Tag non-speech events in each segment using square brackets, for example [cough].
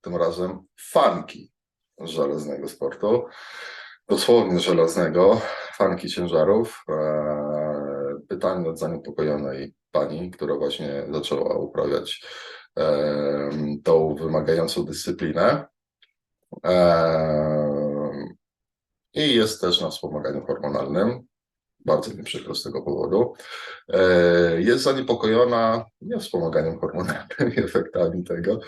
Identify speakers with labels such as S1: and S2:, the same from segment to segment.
S1: tym razem fanki żelaznego sportu. Dosłownie żelaznego, fanki ciężarów. Eee, Pytanie od zaniepokojonej pani, która właśnie zaczęła uprawiać em, tą wymagającą dyscyplinę. Em, I jest też na wspomaganiu hormonalnym. Bardzo mi przykro z tego powodu. E, Jest zaniepokojona nie wspomaganiem hormonalnym i [laughs] efektami tego, e,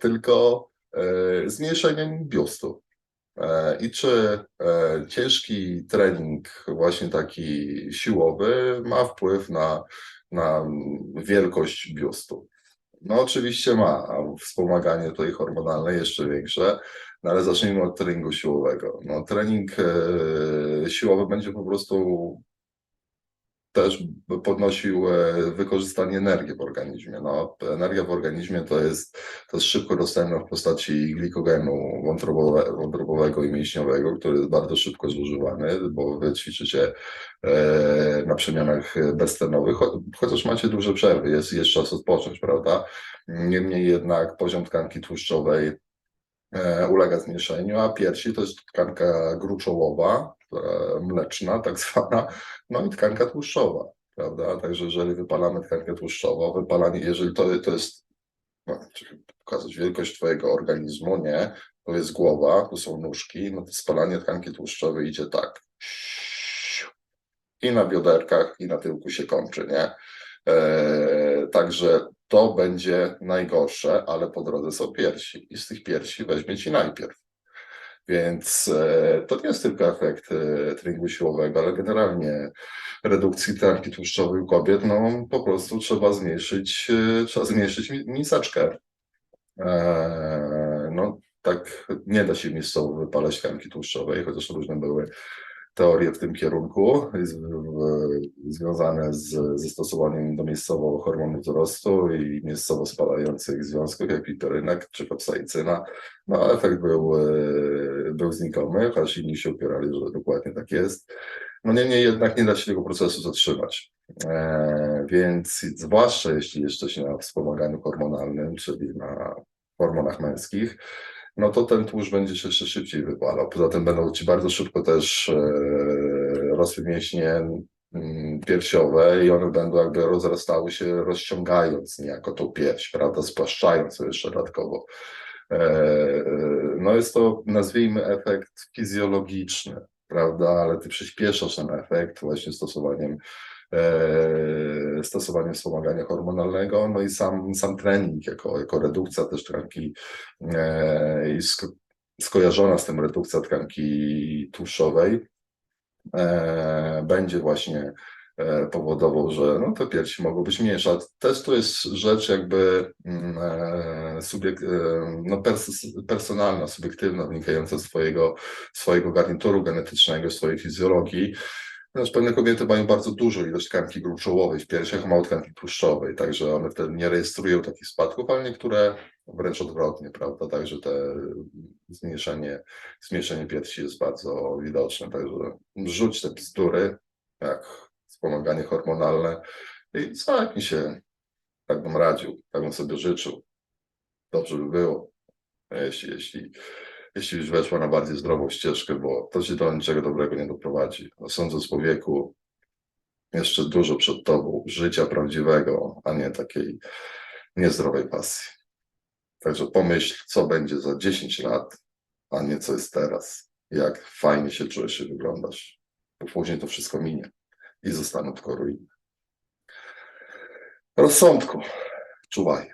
S1: tylko e, zmniejszeniem biustu. E, I czy e, ciężki trening, właśnie taki siłowy, ma wpływ na, na wielkość biustu? No oczywiście ma, a wspomaganie tutaj hormonalne jeszcze większe, no ale zacznijmy od treningu siłowego. No trening e, siłowy będzie po prostu też podnosił e, wykorzystanie energii w organizmie. No, energia w organizmie to jest, to jest szybko dostępna w postaci glikogenu wątrobowe, wątrobowego i mięśniowego, który jest bardzo szybko zużywany, bo wy ćwiczycie e, na przemianach beztlenowych, cho- chociaż macie duże przerwy, jest, jest czas odpocząć, prawda? Niemniej jednak poziom tkanki tłuszczowej ulega zmniejszeniu, a piersi to jest tkanka gruczołowa, która mleczna [laughs] tak zwana, no i tkanka tłuszczowa, prawda? Także jeżeli wypalamy tkankę tłuszczową, wypalanie, jeżeli to, to jest, no, pokazać wielkość twojego organizmu, nie? To jest głowa, tu są nóżki, no to spalanie tkanki tłuszczowej idzie tak. I na bioderkach, i na tyłku się kończy, nie? Eee, także to będzie najgorsze, ale po drodze są piersi i z tych piersi weźmie ci najpierw. Więc e, to nie jest tylko efekt e, treningu siłowego, ale generalnie redukcji tkanki tłuszczowej u kobiet, no po prostu trzeba zmniejszyć, e, trzeba zmniejszyć mi- miseczkę. No tak nie da się miejscowo wypalać tkanki tłuszczowej, chociaż różne były teorie w tym kierunku, związane z, ze stosowaniem do miejscowo hormonów wzrostu i miejscowo spalających związków, jak pitorynek czy kapsaicyna. No, efekt był, e, był znikomy, chociaż inni się upierali, że dokładnie tak jest. No niemniej jednak nie da się tego procesu zatrzymać. E, więc zwłaszcza jeśli jeszcze się na wspomaganiu hormonalnym, czyli na hormonach męskich, no to ten tłuszcz będzie się jeszcze szybciej wypalał. Poza tym będą ci bardzo szybko też e, rosły mięśnie mm, piersiowe i one będą jakby rozrastały się, rozciągając niejako tą pierś, prawda, spłaszczając ją jeszcze dodatkowo. E, No jest to, nazwijmy, efekt fizjologiczny, prawda, ale ty przyspieszasz ten efekt właśnie stosowaniem e, stosowaniem wspomagania hormonalnego, no i sam, sam trening jako, jako redukcja też tkanki e, skojarzona z tym redukcja tkanki tłuszczowej e, będzie właśnie powodował, że no, te piersi mogą być mniejsze. Też to jest rzecz jakby mm, e, subiek, e, no, pers personalna, subiektywna, wynikająca z swojego, swojego garnituru genetycznego, swojej fizjologii. Ponieważ pewne kobiety mają bardzo dużą ilość tkanki gruczołowej w piersiach, a mało tkanki tłuszczowej, także one wtedy nie rejestrują takich spadków, ale niektóre wręcz odwrotnie, prawda? Także te zmniejszenie, zmniejszenie piersi jest bardzo widoczne. Także rzuć te bzdury, jak wspomaganie hormonalne i zajmij się, tak bym radził, tak bym sobie życzył. Dobrze by było, jeśli, jeśli, jeśli już weszła na bardziej zdrową ścieżkę, bo to ci do niczego dobrego nie doprowadzi. A Sądząc po wieku, jeszcze dużo przed tobą życia prawdziwego, a nie takiej niezdrowej pasji. Także pomyśl, co będzie za 10 lat, a nie co jest teraz. Jak fajnie się czujesz i wyglądasz. Bo później to wszystko minie i zostaną tylko ruiny. Rozsądku, czuwaj.